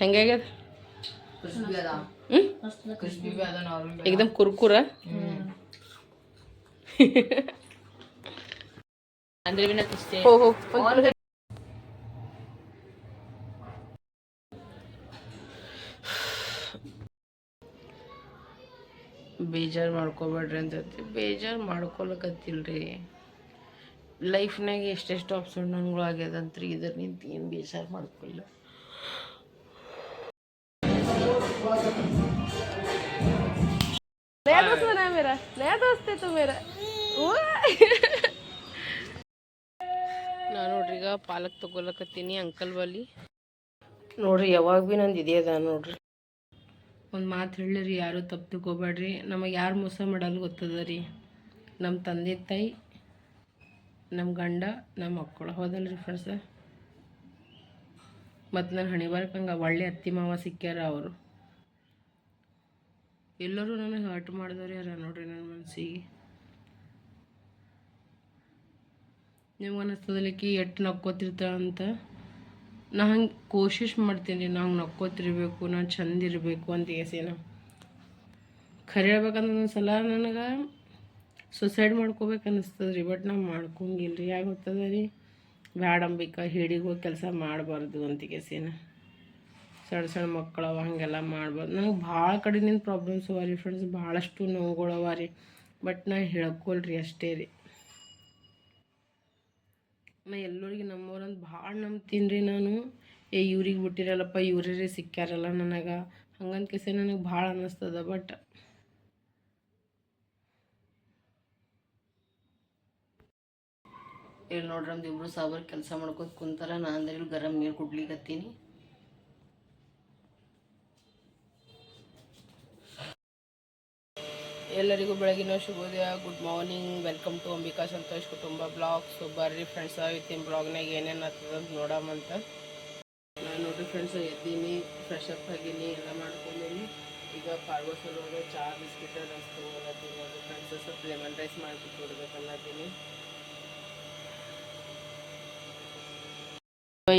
ಹೆಂಗಾಗ್ಯದ ಏಕದಮ್ ಕುರ್ಕುರ? ಅಂದ್ರೆ ಬಿನ ಇಷ್ಟೇ ಹೋ ಹೋ ಬೇಜಾರು ಮಾಡ್ಕೋಬೇಡ್ರಿ ಅಂತೈತಿ ಬೇಜಾರು ಮಾಡ್ಕೊಳಕತ್ತಿಲ್ರಿ ಲೈಫ್ನಾಗ ಎಷ್ಟೆಷ್ಟು ಆಪ್ಷನ್ಗಳು ಆಗ್ಯದಂತ್ರಿ. ಇದ್ರ ನಿಂತು ಏನು ಬೇಜಾರು ಮಾಡ್ಕೊಳ್ಳ नया दोस्त बना है मेरा नया दोस्त है तो मेरा ನಾನು ನೋಡ್ರಿ ಈಗ ಪಾಲಕ್ ತಗೊಳಕತ್ತೀನಿ ಅಂಕಲ್ ಬಲಿ ನೋಡ್ರಿ ಯಾವಾಗ ಭೀ ನಂದು ಇದೇ ಅದ ನೋಡ್ರಿ ಒಂದು ಮಾತು ಹೇಳಿರಿ ಯಾರು ತಪ್ಪು ತಿಳ್ಕೊಬೇಡ್ರಿ ನಮಗೆ ಯಾರು ಮೋಸ ಮಾಡಲ್ಲ ಗೊತ್ತದ ರೀ ನಮ್ಮ ತಂದೆ ತಾಯಿ ನಮ್ಮ ಗಂಡ ನಮ್ಮ ಮಕ್ಕಳು ಹೌದಲ್ರಿ ಫ್ರೆಂಡ್ಸ ಮತ್ತು ನನ್ನ ಹಣೆ ಹಂಗೆ ಒಳ್ಳೆ ಅತ್ತಿ ಮಾವ ಸಿಕ್ಕ್ಯಾರ ಅವರು ಎಲ್ಲರೂ ನನಗೆ ಹರ್ಟ್ ಮಾಡಿದವ್ರು ಯಾರ ನೋಡ್ರಿ ನನ್ನ ಮನಸ್ಸಿಗೆ ನಿಮ್ಗೆ ಅನ್ನಿಸ್ತದಲಿಕ್ಕೆ ಎಟ್ಟು ನಕ್ಕೋತಿರ್ತಾಳೆ ಅಂತ? ನಾ ಹಂಗೆ ಕೋಶಿಶ್ ಮಾಡ್ತೀನಿ, ನಾ ಹಂಗೆ ನಕ್ಕೋತಿರ್ಬೇಕು ನಾನು ಚಂದಿರಬೇಕು ಅಂತ ಏಸೇನ ಖರೆ ಹೇಳ್ಬೇಕಂದ್ರೆ ಒಂದು ಸಲ ನನಗೆ ಸುಸೈಡ್ ಮಾಡ್ಕೋಬೇಕು ಅನ್ನಿಸ್ತದೆ ರೀ ಬಟ್ ನಾವು ಮಾಡ್ಕೊಂಗಿಲ್ಲ ರೀ ಯಾಕೆ ಗೊತ್ತದ ರೀ? ಬ್ಯಾಡ ಅಂಬಿಕ ಕೆಲಸ ಮಾಡಬಾರ್ದು ಅಂತ ಕೇಸಿನ ಸಣ್ಣ ಸಣ್ಣ ಮಕ್ಕಳವ ಹಾಗೆಲ್ಲ ಮಾಡ್ಬಾರ್ದು ನನಗೆ ಭಾಳ ಕಡೆನಿಂದ ಪ್ರಾಬ್ಲಮ್ಸ್ ಅವ ರೀ ಫ್ರೆಂಡ್ಸ್ ಭಾಳಷ್ಟು ನೋವುಗಳು ಅವ ರೀ. ಬಟ್ ನಾ ಹೇಳ್ಕೊಳ್ರಿ ಅಷ್ಟೇ ರೀ. ನಾ ಎಲ್ಲರಿಗೆ ನಮ್ಮವ್ರಂತ ಭಾಳ ನಂಬ್ತೀನಿ ರೀ ನಾನು. ಏ, ಇವ್ರಿಗೆ ಬಿಟ್ಟಿರಲ್ಲಪ್ಪ ಇವ್ರೇ ಸಿಕ್ಕ್ಯಾರಲ್ಲ ನನಗೆ. ಹಂಗಂತ ಕೆಸೆ ನನಗೆ ಭಾಳ ಅನ್ನಿಸ್ತದ ಬಟ್ ಇಲ್ಲಿ ನೋಡ್ರಿ ನಮ್ದು ಇಬ್ಬರು ಸಾಬರ್ ಕೆಲಸ ಮಾಡ್ಕೊತ ಕುಂತಾರ, ನಾ ಅಂದ್ರೆ ಗರಂ ನೀರು ಕುಡ್ಲಿಕತ್ತೀನಿ. ಎಲ್ಲರಿಗೂ ಬೆಳಗಿನ ಶುಭೋದಯ. Good morning welcome to Ambika Santosh ಕುಟುಂಬ ಬ್ಲಾಗ್ ಸೊ ಬರ್ರಿ ಫ್ರೆಂಡ್ಸ್ ಇವತ್ತಿನ ಬ್ಲಾಗ್ನಾಗ ಏನೇನು ಆಗ್ತದೆ ಅಂತ ನೋಡಮಂತ ನಾನು ನೋಡ್ರಿ ಫ್ರೆಂಡ್ಸ್ ಎದ್ದೀನಿ ಫ್ರೆಶ್ ಅಪ್ ಆಗೀನಿ ಎಲ್ಲ ಮಾಡ್ಕೊಂಡೀನಿ. ಈಗ ಪಾರ್ವಸಲ್ ಹೋಗಿ ಚಹಾ ಬಿಸ್ಕಿಟ್, ರಸ್ ಫ್ರೆಂಡ್ಸ್ ಸ್ವಲ್ಪ ಲೆಮನ್ ರೈಸ್ ಮಾಡ್ಬಿಟ್ಟು ಕೊಡ್ಬೇಕನ್ನತ್ತೀನಿ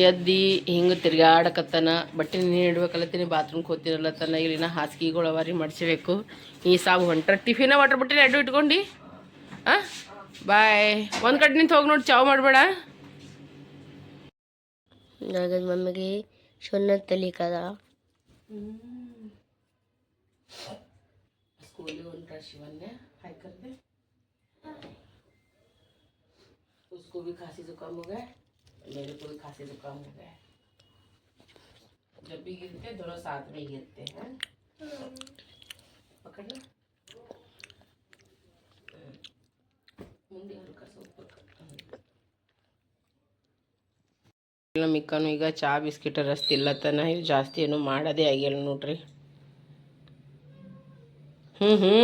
ಎದ್ದಿ ಹಿಂಗೆ ತಿರ್ಗಾಡಕತ್ತನ ಬಟ್ಟೆ ನೀರು ಇಡ್ಬೇಕಲ್ಲತ್ತೀನಿ ಬಾತ್ರೂಮ್ಗೆ ಹೋಗ್ತಿರಲ್ಲತ್ತನ ಇಲ್ಲಿನ ಹಾಸಿಗೆಗಳು ಅವಾರಿ ಮಡ್ಚಬೇಕು ಈ ಸಾಬು ಹೊಂಟ್ರ ಟಿಫಿನ ವಾಟರ್ ಬಟ್ಟೆ ಎರಡು ಇಟ್ಕೊಂಡು ಹಾಂ ಬಾಯ್ ಒಂದು ಕಡೆ ನಿಂತು ಹೋಗಿ ನೋಡಿ ಚಾವ್ ಮಾಡಬೇಡ ನನಗೆ ಮಮ್ಮಿಗೆ ಸುನ್ನತ್ ತಲಿಕದ ಸ್ಕೂಲಿಗೆ ಹೊಂಟ್ರ ಶಿವನ್ಯ हाय कर दे उसको भी खांसी जुकाम हो गया मेरे को भी खांसी जुकाम हो गया जब भी गिरते हैं, दोनों साथ में ही गिरते हैं पकड़ना ಮುಂದೆ ಹಲ್ಕ ಸ್ವಲ್ಪ ನಮ್ಮ ಮಿಕ್ಕನು ಈಗ ಚಹಾ ಬಿಸ್ಕಿಟ್ ರಸ್ ತಿಲ್ಲತ್ತನ ಇದು ಜಾಸ್ತಿ ಏನು ಮಾಡೋದೇ ಆಗಿಲ್ಲ ನೋಡ್ರಿ ಹ್ಞೂ ಹ್ಞೂ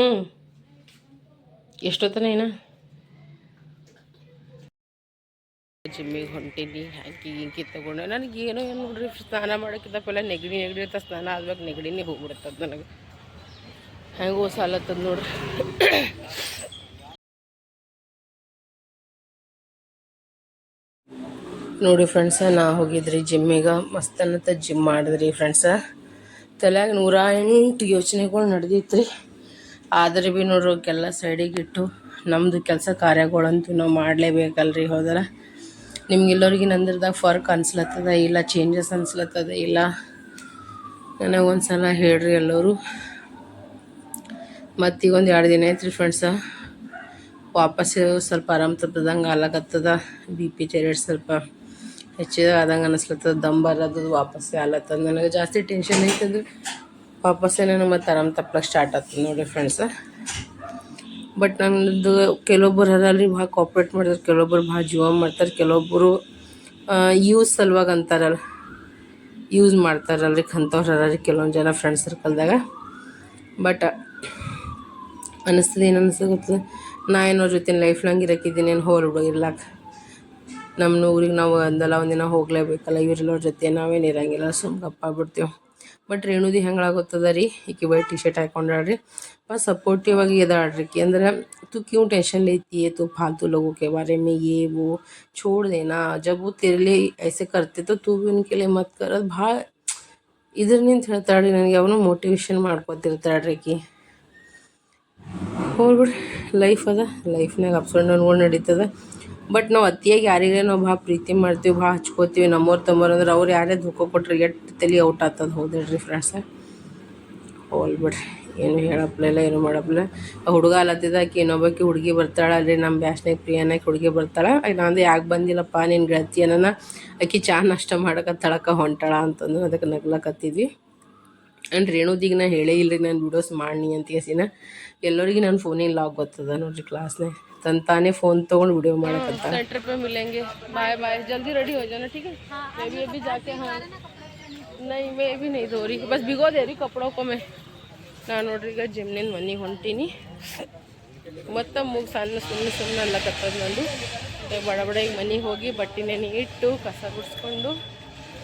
ಎಷ್ಟೊತ್ತನ ಏನ ಜಿಮ್ಮಿಗೆ ಹೊಂಟೀನಿ ಹಾಕಿ ಇಂಕಿ ತಗೊಂಡು. ನನಗೆ ಏನೋ ಏನು ನೋಡ್ರಿ ಸ್ನಾನ ಮಾಡೋಕ್ಕಿಂತ ಪೆಲ್ಲ ನೆಗಡಿ ನೆಗಡಿ ಇರ್ತ ಸ್ನಾನ ಆದ್ಮೇಲೆ ನೆಗಡಿನೇ ಹೋಗ್ಬಿಡ್ತದ ನನಗೆ. ಹೆಂಗೆ ಸಾಲತ್ತದ ನೋಡ್ರಿ. ನೋಡಿ ಫ್ರೆಂಡ್ಸ ನಾ ಹೋಗಿದ್ರಿ ಜಿಮ್ಮಿಗೆ. ಮಸ್ತ್ ಅನ್ನತ್ತ ಜಿಮ್ ಮಾಡಿದ್ರಿ ಫ್ರೆಂಡ್ಸ ತಲೆಯಾಗ ನೂರ ಎಂಟು ಯೋಚನೆಗಳು ನಡೆದಿತ್ತು ರೀ ಆದ್ರೆ ಭೀ ನೋಡ್ರಿ ಕೆಲ್ಲ ಸೈಡಿಗೆ ಇಟ್ಟು ನಮ್ಮದು ಕೆಲಸ ಕಾರ್ಯಗಳಂತೂ ನಾವು ಮಾಡಲೇಬೇಕಲ್ರಿ ಹೋದ್ರೆ. ನಿಮ್ಗೆಲ್ಲರಿಗೆ ನಂದಿರ್ದಾಗ ಫರ್ಕ್ ಅನ್ಸ್ಲತ್ತದ ಇಲ್ಲ ಚೇಂಜಸ್ ಅನ್ಸ್ಲತ್ತದ ಇಲ್ಲ. ನನಗೊಂದು ಸಲ ಹೇಳ್ರಿ ಎಲ್ಲರೂ. ಮತ್ತೀಗ ಒಂದು ಎರಡು ದಿನ ಐತ್ರಿ ಫ್ರೆಂಡ್ಸ ವಾಪಸ್ ಸ್ವಲ್ಪ ಆರಾಮ್ ತಪ್ಪದಂಗೆ ಆಲಕತ್ತದ ಬಿ ಪಿ ಚೆರೇಟ್ ಸ್ವಲ್ಪ ಹೆಚ್ಚಿದ ಆದಂಗೆ ಅನಿಸ್ಲತ್ತದ, ದಮ್ ಬರೋದು ವಾಪಸ್ ಆಲತ್ತದ ನನಗೆ ಜಾಸ್ತಿ ಟೆನ್ಷನ್ ಐತದು ವಾಪಸ್ಸೇ ನನಗೆ ಮತ್ತು ಆರಾಮ್ ತಪ್ಪಲಕ್ಕೆ ಸ್ಟಾರ್ಟ್ ಆಗ್ತದೆ ನೋಡಿ ಫ್ರೆಂಡ್ಸ ಬಟ್ ನನ್ನದು ಕೆಲವೊಬ್ಬರು ಹರಲ್ರಿ ಭಾಳ ಕಾಪ್ರೇಟ್ ಮಾಡ್ತಾರೆ, ಕೆಲವೊಬ್ಬರು ಭಾಳ ಜೀವ ಮಾಡ್ತಾರೆ, ಕೆಲವೊಬ್ಬರು ಯೂಸ್ ಸಲುವಾಗಿ ಅಂತಾರಲ್ಲ ಯೂಸ್ ಮಾಡ್ತಾರಲ್ರಿ ಅಂಥವ್ರು ಹರಲ್ರಿ ಕೆಲವೊಂದು ಜನ ಫ್ರೆಂಡ್ ಸರ್ಕಲ್ದಾಗ ಬಟ್ ಅನ್ನಿಸ್ತದೆ ಏನು ಅನಿಸ್ತದೆ ಗೊತ್ತದ ನಾ ಏನೋ ಜೊತೆ ಲೈಫ್ ಲಾಂಗ್ ಇರಕ್ಕಿದ್ದೀನಿ ಏನು ಹೋಲ್ ನಮ್ಮ ಊರಿಗೆ ನಾವು ಅಂದಲ್ಲ, ಒಂದಿನ ಹೋಗಲೇಬೇಕಲ್ಲ ಅವ್ರ ಜೊತೆ ನಾವೇನು ಇರಂಗಿಲ್ಲ ಸುಮ್ ಗಪ್ಪ ಬಟ್ ರೇಣುದಿ ಹೆಂಗಾಗುತ್ತದ ರೀ? ಈಕೆ white T shirt ಹಾಕೊಂಡಾಳ್ರಿ bus supportive ಆಗಿ ಇದಾಳ್ರಿ ಈಕಿ ಅಂದ್ರೆ तू क्यों टेंशन लेती है तू फालतू लोगों के बारे में ये वो छोड़ देना जब वो तेरे लिए ऐसे करते तो तू भी उनके लिए मत कर ಭಾಳ ಇದ್ರನಿಂದ ಹೇಳ್ತಾಳೆ ನನಗೆ ಯಾವನೋ ಮೋಟಿವೇಶನ್ ಮಾಡ್ಕೊತಿರ್ತಾಳ್ರಿ ಆಕಿ ಹೋಗ್ಬಿಡ್ರಿ ಲೈಫ್ ಅದ ಲೈಫ್ನಾಗ ಅಪ್ಸ್ ಆ್ಯಂಡ್ ಡೌನ್ಗಳು ನಡೀತದ ಬಟ್ ನಾವು ಅತಿಯಾಗಿ ಯಾರಿಗೆ ನಾವು ಭಾಳ ಪ್ರೀತಿ ಮಾಡ್ತೀವಿ ಭಾಳ ಹಚ್ಕೋತೀವಿ ನಮ್ಮವ್ರು ತಮ್ಮವ್ರು ಅಂದ್ರೆ ಅವ್ರು ಯಾರೇ ದುಃಖ ಕೊಟ್ರೆ ಎಷ್ಟು ತಲೆ ಔಟ್ ಆಗ್ತದ ಹೌದೇಳ್ರಿ ಫ್ರೆಂಡ್ಸ ಹೋಲ್ಬಿಡ್ರಿ ಏನು ಹೇಳಪ್ಲಿಲ್ಲ ಏನು ಮಾಡಪ್ಲ ಆ ಹುಡುಗ ಅಲ್ಲತ್ತಿದ ಆಕಿ ಇನ್ನೊಬ್ಬಾಕಿ ಹುಡುಗಿ ಬರ್ತಾಳೆ ಅಲ್ಲಿ ನಮ್ಮ ಬ್ಯಾಸ್ನಾಗ ಪ್ರಿಯನಾಗಿ ಹುಡುಗಿ ಬರ್ತಾಳೆ ನಂದು ಯಾಕೆ ಬಂದಿಲ್ಲಪ್ಪ ನಿನ್ನ ಗೆಳತಿ ಅನ್ನನ ಆಕಿ ಚಾ ನಾಷ್ಟ ಮಾಡಕತ್ತಾಳಕ ಹೊಂಟಾಳ ಅಂತಂದು ಅದಕ್ಕೆ ನಗ್ಲಕತ್ತಿದ್ವಿ ಆ್ಯಂಡ್ ರೇಣುದಿಗೆ ನಾ ಹೇಳೇ ಇಲ್ರಿ ನಾನು ವಿಡಿಯೋಸ್ ಮಾಡಿ ಅಂತ ಕೇಸಿನ ಎಲ್ಲರಿಗೆ ನನ್ನ ಫೋನಿಗೆ ಲಾಗ್ ಗೊತ್ತದ ನೋಡ್ರಿ ಕ್ಲಾಸ್ನಾಗ ತನ್ ತಾನೇ ಫೋನ್ ತೊಗೊಂಡು ವಿಡಿಯೋ ಮಾಡಕತ್ತ सेंटर पे मिलेंगे बाय बाय जल्दी रेडी हो जाना ठीक है मैं भी अभी जाके हाँ नहीं मैं भी नहीं धो रही बस भिगो दे रही कपड़ों को मैं ನಾನು ನೋಡ್ರಿ ಈಗ ಜಿಮ್ನಿಂದ ಮನೆಗೆ ಹೊಂಟೀನಿ. ಮತ್ತೆ ಮೂಗು ಸಣ್ಣ ಸುಮ್ಮನೆ ಸುಮ್ಮನೆ ಅಲ್ಲ ಕತ್ತದ ನಂದು. ಬಡ ಬಡ ಈಗ ಮನೆಗೆ ಹೋಗಿ ಬಟ್ಟೆ ನೆನೆ ಇಟ್ಟು ಕಸ ಗುಡಿಸ್ಕೊಂಡು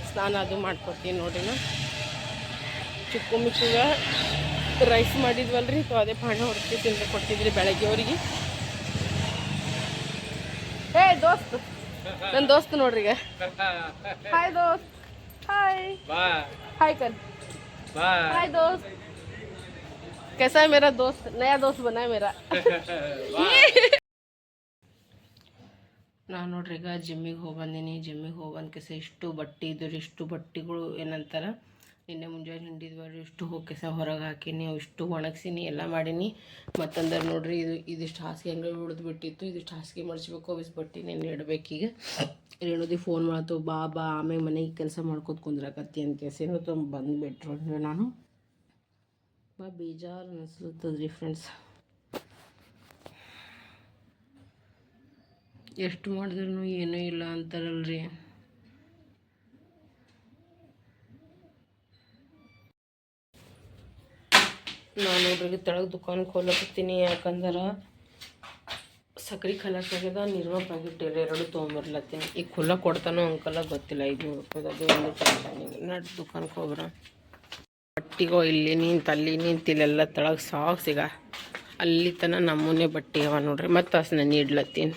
ಸ್ನಾನ ಅದು ಮಾಡ್ಕೊತೀನಿ ನೋಡ್ರಿ ನಾ. ಚಿಕ್ಕು ಮಿಕ್ಕುಗ ರೈಸ್ ಮಾಡಿದ್ವಲ್ರಿ ಸೊ ಅದೇ ಪಾಣ ಹೊಡ್ತಿ ತಿಂದು ಕೊಟ್ಟಿದ್ರಿ ಬೆಳಗ್ಗೆ ಅವ್ರಿಗೆ. ಏ ದೋಸ್ತ. ನನ್ನ ದೋಸ್ತ್ ನೋಡ್ರಿ ಈಗ. ಹಾಯ್ ದೋಸ್ತ್. ಹಾಯ್ ಹಾಯ್ ಕನ್ ಹಾಯ್ ದೋಸ್ತ್. कैसा है मेरा दोस्त नया दोस्त बना है मेरा ನಾನು ನೋಡ್ರಿ ಈಗ ಜಿಮ್ಮಿಗೆ ಹೋಗಿ ಬಂದೀನಿ ಜಿಮ್ಮಿಗೆ ಹೋಗಿ ಬಂದ ಕೆಸ ಇಷ್ಟು ಬಟ್ಟೆ ಇದ್ದು ಇಷ್ಟು ಬಟ್ಟೆಗಳು ಏನಂತಾರ ನಿನ್ನೆ ಮುಂಜಾನೆ ಹಿಂಡಿದ್ವಿ ಇಷ್ಟು ಹೋಗಿ ಕೆಸ ಹೊರಗೆ ಹಾಕೀನಿ ಅವು ಇಷ್ಟು ಒಣಗಿಸೀನಿ ಎಲ್ಲ ಮಾಡೀನಿ ಮತ್ತಂದ್ರೆ ನೋಡ್ರಿ ಇದು ಇದಿಷ್ಟು ಹಾಸಿಗೆ ಹಂಗೆ ಉಳಿದು ಬಿಟ್ಟಿತ್ತು ಇದಿಷ್ಟು ಹಾಸಿಗೆ ಮಡ್ಚ್ಬೇಕು ಅವಿಸ್ ಬಟ್ಟೆ ನೆನೆ ಇಡ್ಬೇಕೀಗ ರೇಣುದಿ ಫೋನ್ ಮಾಡ್ತು ಬಾ ಬಾ ಆಮೇಲೆ ಮನೆಗೆ ಕೆಲಸ ಮಾಡ್ಕೊತ ಕುಂದ್ರಕತ್ತಿ ಅಂತ ಕೇಸಿನ ತುಂಬ ಬಂದುಬಿಟ್ರು ನಾನು ಬಾ ಬೇಜಾರು ಅನಿಸ್ಲತ್ತದ್ರಿ ಫ್ರೆಂಡ್ಸ್ ಎಷ್ಟು ಮಾಡಿದ್ರು ಏನೂ ಇಲ್ಲ ಅಂತಾರಲ್ರಿ. ನಾನು ನೋಡ್ರಿ ತೆಳಗೆ ದುಕಾನ್ ಹೋಗ್ಲಕತ್ತೀನಿ ಯಾಕಂದ್ರೆ ಸಕ್ರೆ ಖಲಾಸ್ ಆಗ್ಯದ ನಿರ್ಮ ಪ್ಯಾಕೆಟ್ ಎರಡು ತೊಗೊಂಬರ್ಲತ್ತೀನಿ. ಈಗ ಖುಲ್ಲ ಕೊಡ್ತಾನೋ ಅಂಕಲ್ಲ ಗೊತ್ತಿಲ್ಲ, ಐದುನೂರು ರೂಪಾಯಿದು ಒಂದು ಟೆನ್ಷನ್ ನಡ್ ಹೋಗ್ರ. ಬಟ್ಟಿಗೋ ಇಲ್ಲಿ ನಿಂತು ಅಲ್ಲಿ ನಿಂತು ಇಲ್ಲೆಲ್ಲ ತೆಳಗೆ ಸಾಕು ಸಿಗ ಅಲ್ಲಿ ತನ ನಮ್ಮನೆ ಬಟ್ಟೆ ಅವ ನೋಡ್ರಿ ಮತ್ತೆ ಹಸ್ ನಾನು ಇಡ್ಲತ್ತೀನಿ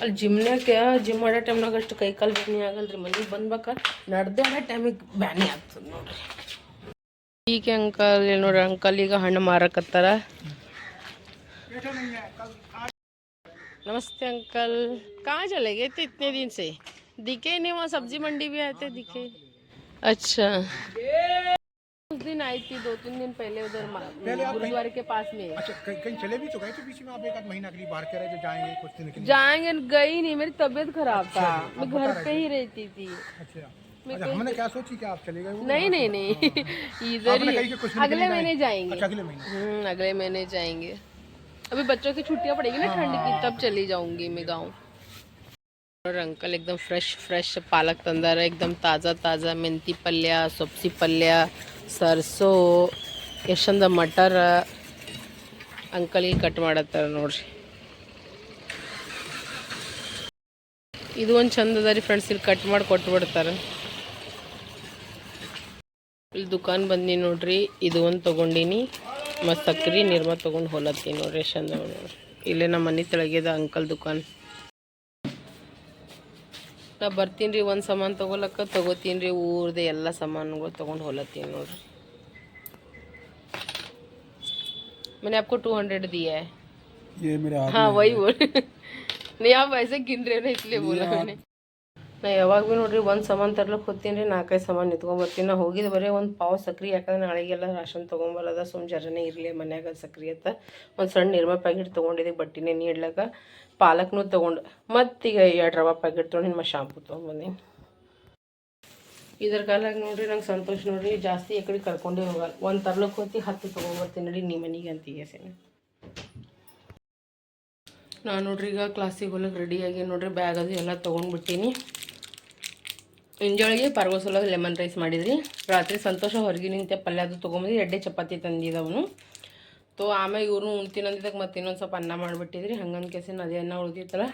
ಅಲ್ಲಿ ಜಿಮ್ನಾಗ ಜಿಮ್ ಮಾಡೋ ಟೈಮ್ನಾಗ ಅಷ್ಟು ಕೈ ಕಾಲು ಬ್ಯಾನಿ ಆಗಲ್ರಿ ಮನೆಗೆ ಬಂದ್ಬೇಕ ನಡ್ದೆ ಮಾಡೋ ಟೈಮಿಗೆ ಬ್ಯಾನಿ ಆಗ್ತದೆ ನೋಡ್ರಿ ಈಗ ಅಂಕಲ್ ಇಲ್ಲಿ ನೋಡ್ರಿ ಅಂಕಲ್ ಈಗ ಹಣ್ಣು ಮಾರಕತ್ತಾರ नमस्ते अंकल कहाँ चले गए थे इतने दिन से दिखे नहीं वहाँ सब्जी मंडी भी आए थे दिखे अच्छा। उस दिन आई थी दो तीन दिन पहले उधर गुरुद्वारे के पास में। अच्छा कहीं चले भी तो गए थे बीच में? आप एक आध महीना के लिए बाहर कह रहे थे जाएँगे कुछ दिन के लिए? जाएँगे गई नहीं मेरी तबीयत खराब था। मैं घर पे ही रहती थी। अच्छा अच्छा हमने क्या सोची कि आप चले गए? नहीं नहीं नहीं इधर ही। कुछ दिन के अगले महीने जाएँगे। अच्छा अगले महीने। अगले महीने जाएँगे। अभी बच्चों की छुट्टियाँ पड़ेगी ना ठंड की तब चली जाऊँगी मैं गाँव। और अंकल एकदम फ्रेश फ्रेश पालक ತಂದಾರ एकदम ತಾಜಾ ತಾಜಾ ಮೆಂತಿ ಪಲ್ಯ ಸೊಪ್ಸಿ ಪಲ್ಯ ಸರ್ಸೋ ಎಷ್ಟೊಂದ ಮಟರ್ ಅಂಕಲ್ಗೆ ಕಟ್ ಮಾಡತ್ತಾರ ನೋಡ್ರಿ ಇದು ಒಂದು ಚಂದ ಅದ ರೀ ಫ್ರೆಂಡ್ಸ್ ಇಲ್ಲಿ ಕಟ್ ಮಾಡಿ ಕೊಟ್ಬಿಡ್ತಾರೆ ಇಲ್ಲಿ ದುಕಾನ್ ಬಂದಿ ನೋಡ್ರಿ ಇದು ಒಂದು ತೊಗೊಂಡಿನಿ ಮತ್ತು ಸಕ್ರೆ ನಿರ್ಮ ತೊಗೊಂಡು ಹೊಲತ್ತೀನಿ ನೋಡ್ರಿ ಎಷ್ಟು ಚಂದ ಅವ ನೋಡ್ರಿ ಇಲ್ಲೇ ನಮ್ಮ ಮನೆ ತೆಳಗಿದ ಅಂಕಲ್ ದುಕಾನ್ ನಾ ಬರ್ತೀನಿ ರೀ ಒಂದು ಸಾಮಾನು ತೊಗೊಲಕ್ಕ ತೊಗೋತೀನಿ ರೀ ಊರ್ದು ಎಲ್ಲ ಸಾಮಾನುಗಳು ತೊಗೊಂಡು ಹೊಲತ್ತೀನಿ ನೋಡ್ರಿ मैंने आपको टू हंड्रेड दिया है ये मेरे हाँ वही बोल नहीं आप ऐसे गिन रहे हो ना इसलिए बोला मैंने ನಾ ಯಾವಾಗ ಭೀ ನೋಡಿರಿ ಒಂದು ಸಾಮಾನು ತರ್ಲಕ್ಕೆ ಹೋಗ್ತೀನಿ ರೀ, ನಾಲ್ಕೈದು ಸಾಮಾನು ನಿಂತ್ಕೊಂಬರ್ತೀನಿ ನಾ ಹೋಗಿದ್ದು ಬರೀ ಒಂದು ಪಾವು ಸಕ್ರೆ, ಯಾಕಂದ್ರೆ ನಾಳೆಗೆಲ್ಲ ರಾಷನ್ ತೊಗೊಂಬರೋದ ಸುಮ್ ಜರನೇ ಇರಲಿ ಮನ್ಯಾಗ ಸಕ್ರೆ ಅಂತ. ಒಂದು ಸಣ್ಣ ನಿರ್ಮ ಪ್ಯಾಕೆಟ್ ತೊಗೊಂಡಿದ್ದೆ ಬಟ್ಟಿನೇ ನೀಡ್ಲಾಕ ಪಾಲಕ್ನೂ ತೊಗೊಂಡು ಮತ್ತೀಗ ಎರಡು ರವೆ ಪ್ಯಾಕೆಟ್ ತೊಗೊಂಡು ನಿಮ್ಮ ಶಾಂಪು ತೊಗೊಂಬಂದೀನಿ ಇದ್ರ ಕಾಲಾಗ ನೋಡ್ರಿ ನಂಗೆ ಸಂತೋಷ ನೋಡ್ರಿ, ಜಾಸ್ತಿ ಎಕಡೆ ಕಡೆ ಕರ್ಕೊಂಡೇ ಹೋಗಲ್ಲ. ಒಂದು ತರ್ಲಕ್ಕೆ ಹೋಗ್ತಿ ಹತ್ತು ತೊಗೊಂಬರ್ತೀನಿ ನೋಡಿ ನಿಮ್ಮ ಮನೆಗೆ ಅಂತ ಈಗ ನಾನು ನೋಡ್ರಿ ಈಗ ಕ್ಲಾಸಿಗೆ ಹೋಗಕ್ಕೆ ರೆಡಿಯಾಗಿ ನೋಡ್ರಿ ಬ್ಯಾಗ್ ಅದು ಎಲ್ಲ ತೊಗೊಂಡ್ಬಿಟ್ಟೀನಿ ಇಂಜೊಳಗೆ ಪರ್ವಸೊಳಗೆ ಲೆಮನ್ ರೈಸ್ ಮಾಡಿದ್ರಿ. ರಾತ್ರಿ ಸಂತೋಷ ಹೊರಗೆ ನಿಂತೆ ಪಲ್ಯ ಅದು ತೊಗೊಂಬಂದು ಎಡ್ಡೆ ಚಪಾತಿ ತಂದಿದ್ದವನು ತೋ ಆಮೇಲೆ ಇವ್ರನ್ನೂ ಉಣ್ತೀನಿ ಅಂದಿದ್ದಕ್ಕೆ ಮತ್ತೆ ಇನ್ನೊಂದು ಸ್ವಲ್ಪ ಅನ್ನ ಮಾಡಿಬಿಟ್ಟಿದ್ರಿ. ಹಂಗಂದು ಕೆಸಿನ ಅದೇ ಅನ್ನ ಉಳಿದಿತ್ತಲ್ಲ.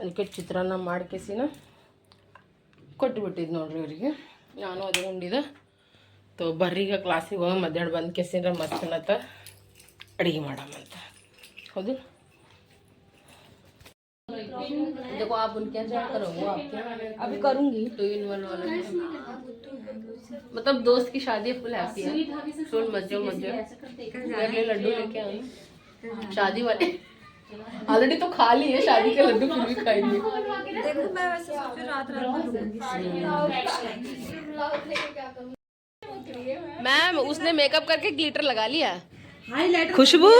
ಅದಕ್ಕೆ ಚಿತ್ರಾನ್ನ ಮಾಡಿ ಕೆಸಿನ ಕೊಟ್ಟುಬಿಟ್ಟಿದ್ದು ನೋಡ್ರಿ ಇವರಿಗೆ. ನಾನು ಅದೇ ಉಂಡಿದ್ದೆ ತೋ ಬರ್ರೀಗ ಕ್ಲಾಸಿಗೆ ಹೋಗಿ ಮಧ್ಯಾಹ್ನ ಬಂದು ಕೆಸಿನ ಮತ್ತನತ್ತ ಅಡುಗೆ ಮಾಡಮಂತ ಹೌದು. देखो आप उनके यहाँ करो वो आपके अभी करूँगी। टू इन वन वाला मतलब दोस्त की शादी फुल हैप्पी है। सुन मत जाओ मत मेरे लिए लड्डू लेके आए शादी वाले। ऑलरेडी तो खा ली है शादी के लड्डू फिर भी खाएँगे। मैम उसने मेकअप करके ग्लिटर लगा लिया। खुशबू?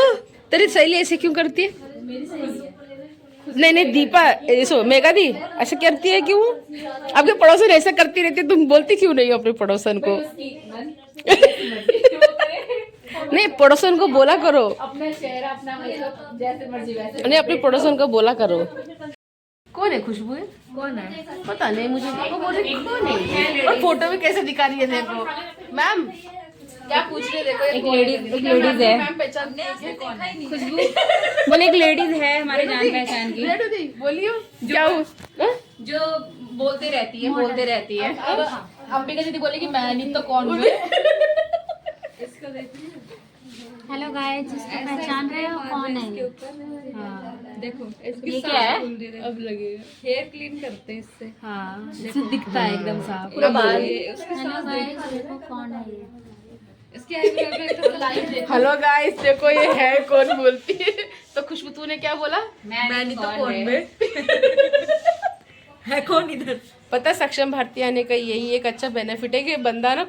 तेरी सहेली ऐसे क्यों करती है। नहीं नहीं दीपा सो मेगा दी ऐसे करती है क्यों? आपके पड़ोसन ऐसा करती रहती है तुम बोलती क्यों नहीं हो अपने पड़ोसन को? नहीं पड़ोसन को बोला करो। अपना चेहरा अपना मतलब जैसे मर्ज़ी वैसे नहीं अपने पड़ोसन को बोला करो। कौन है खुशबू? है कौन है? पता नहीं मुझे वो बोल कौन है और फ़ोटो में कैसे दिखा रही है देखो। मैम क्या पूछ रहे देखो एक लेडीज़ एक लेडीज़ है। हैं। है खुशबू। बोले एक लेडीज़ है हमारे जान पहचान की। बोलियो क्या हाँ? जो बोलते रहती है बोलते रहती है। अब अंबिका दीदी बोलेगी मैं नहीं तो कौन हूँ? हेलो गाइस जिसको पहचान रहे हो कौन है? देखो ये क्या है? अब लगेगा हेयर क्लीन करते हैं इससे। हाँ। दिखता है एकदम साफ़। पूरा बाल। हेलो गाइस देखो कौन है ये। हेलो गाइस देखो ये है कौन बोलती है? तो खुशबू तू ने क्या बोला? मैं तो कौन है? है कौन इधर? पता सक्षम भारती आने का यही एक अच्छा बेनिफिट है कि बंदा ना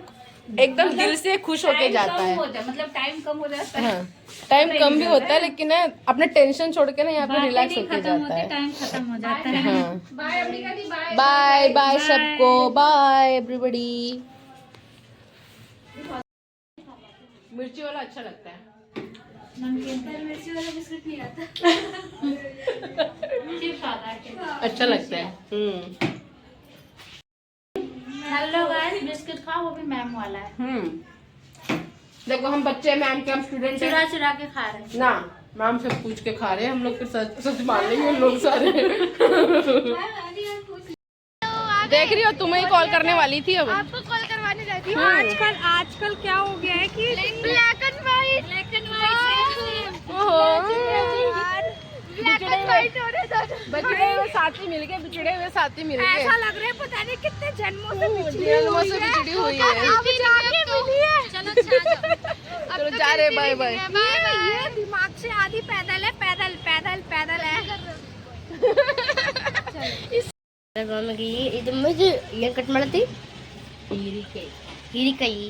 एकदम मतलब दिल से खुश होके जाता है। मतलब टाइम कम हो जाता है। हाँ टाइम कम भी होता है लेकिन ना अपना टेंशन छोड़ के ना यहाँ पे रिलैक्स होके जाता है। टाइम खत्म हो जाता है। हाँ। बाय बाय सबको। बाय एवरीबडी मिर्ची वाला अच्छा लगता है। अच्छा लगता है। हम्म। हेलो गाइस बिस्किट खाओ वो भी मैम वाला है। हम्म। देखो हम बच्चे मैम के हम स्टूडेंट चुरा चुरा के खा रहे हैं। ना मैम से पूछ के खा रहे हैं। हम लोग फिर सच सच मान लेंगे लोग सारे। देख रही हो तुम्हें ही कॉल करने वाली थी अब। आपको कॉल करवाने जाती हूँ। आजकल आजकल क्या हो गया है कि black and white black and white हो साथी मिल गए बिछड़े हुए साथी मिल गए। ऐसा लग रहा है पता नहीं कितने जन्मों से बिछड़ी जन्मों हुई से है। बिछड़ी हुई है। अब जाके मिली है? चलो चलो जा रहे बाय बाय ये दिमाग से आधी पैदल है पैदल पैदल पैदल है। ನಮಗೆ ಇದು ಮದ್ದು ಏನು ಕಟ್ ಮಾಡತ್ತಿ? ಹೀರಿಕಾಯಿ. ಹೀರಿಕಾಯಿ.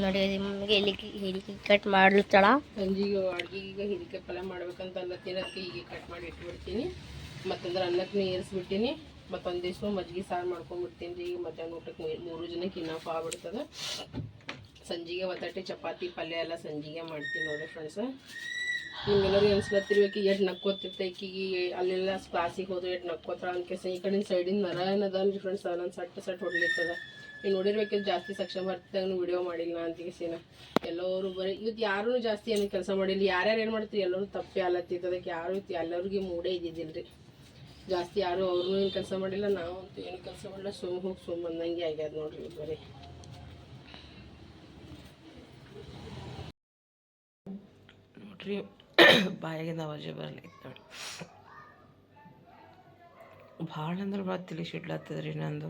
ನೋಡಿ ನಮಗೆ ಇಲ್ಲಿ ಹೀರಿಕಾಯಿ ಕಟ್ ಮಾಡ್ಲತ್ತಳ ಸಂಜೆಗೆ ಅಡ್ಗೆ ಈಗ ಹಿರಿಕೆ ಪಲ್ಯ ಮಾಡ್ಬೇಕಂತ ಅಲ್ಲತ್ತೀನಿ ಅದಕ್ಕೆ ಈಗ ಕಟ್ ಮಾಡಿ ಇಟ್ಬಿಡ್ತೀನಿ. ಮತ್ತಂದ್ರೆ ಅನ್ನಕ್ಕೆ ಏರಿಸ್ಬಿಟ್ಟಿನಿ ಮತ್ತೊಂದು ದಿವಸ ಮಜ್ಜಿಗೆ ಸಾರು ಮಾಡ್ಕೊಂಡ್ಬಿಡ್ತೀನಿ. ರೀ ಈಗ ಮಧ್ಯಾಹ್ನ ಊಟಕ್ಕೆ ಮೂರು- ಜನಕ್ಕೆ ಇನ್ನಪ್ಪ ಆಗ್ಬಿಡ್ತದೆ. ಸಂಜೆಗೆ ಒತ್ತಾಟಿ ಚಪಾತಿ ಪಲ್ಯ ಎಲ್ಲ ಸಂಜಿಗೆ ಮಾಡ್ತೀನಿ ನೋಡಿ ಫ್ರೆಂಡ್ಸ್ ನಿಮ್ಗೆಲ್ಲರಿಗೂ ಅನ್ಸ್ಲತ್ತಿರ್ಬೇಕು ಎಷ್ಟು ನಕ್ಕೋತಿರ್ತ ಈಕಿಗೆ ಅಲ್ಲೆಲ್ಲ ಕ್ಲಾಸಿಗೆ ಹೋದ್ರೆ ಎಷ್ಟು ನಕ್ಕೋತ್ರ ಅನ್ಕೇಸ ಈ ಕಡೆ ಸೈಡಿನ ನರ ಏನದಲ್ರಿ ಫ್ರೆಂಡ್ಸ್ ನನ್ನ ಸಟ್ ಸಟ್ ಹೊಡ್ಲಿತ್ತದ ನೀವು ನೋಡಿರ್ಬೇಕು ಜಾಸ್ತಿ ಸಕ್ಷಮ ಬರ್ತಿದ್ದಾಗ ವಿಡಿಯೋ ಮಾಡಿಲ್ಲ ಅಂತ ಕೇಸಿನ ಎಲ್ಲರೂ ಬರೀ ಇವತ್ತು ಯಾರೂ ಜಾಸ್ತಿ ಏನು ಕೆಲಸ ಮಾಡಿಲ್ಲ. ಯಾರ್ಯಾರು ಏನು ಮಾಡ್ತೀರಿ ಎಲ್ಲರೂ ತಪ್ಪೇ ಅಲ್ಲತ್ತಿತ್ತು ಅದಕ್ಕೆ ಯಾರು ಇತ್ತು ಎಲ್ಲರಿಗೂ ಮೂಡೇ ಇದ್ದಿದ್ದಿಲ್ಲ ರೀ ಜಾಸ್ತಿ ಯಾರು ಅವ್ರೂ ಏನು ಕೆಲಸ ಮಾಡಿಲ್ಲ. ನಾವು ಅಂತೂ ಏನು ಕೆಲಸ ಮಾಡಿಲ್ಲ ಸುಮ್ ಹೋಗಿ ಸುಮ್ ಬಂದಂಗೆ ಆಗ್ಯದ ನೋಡ್ರಿ ಬರೀ ನೋಡ್ರಿ ಬಾಯಾಗಿಂದ ಅವಾಜೆ ಬರಲಿ ನೋಡಿ ಭಾಳ ಅಂದ್ರೆ ಭಾಳ ತಿಳಿಸಿಡ್ಲತ್ತದ್ರಿ ನಂದು.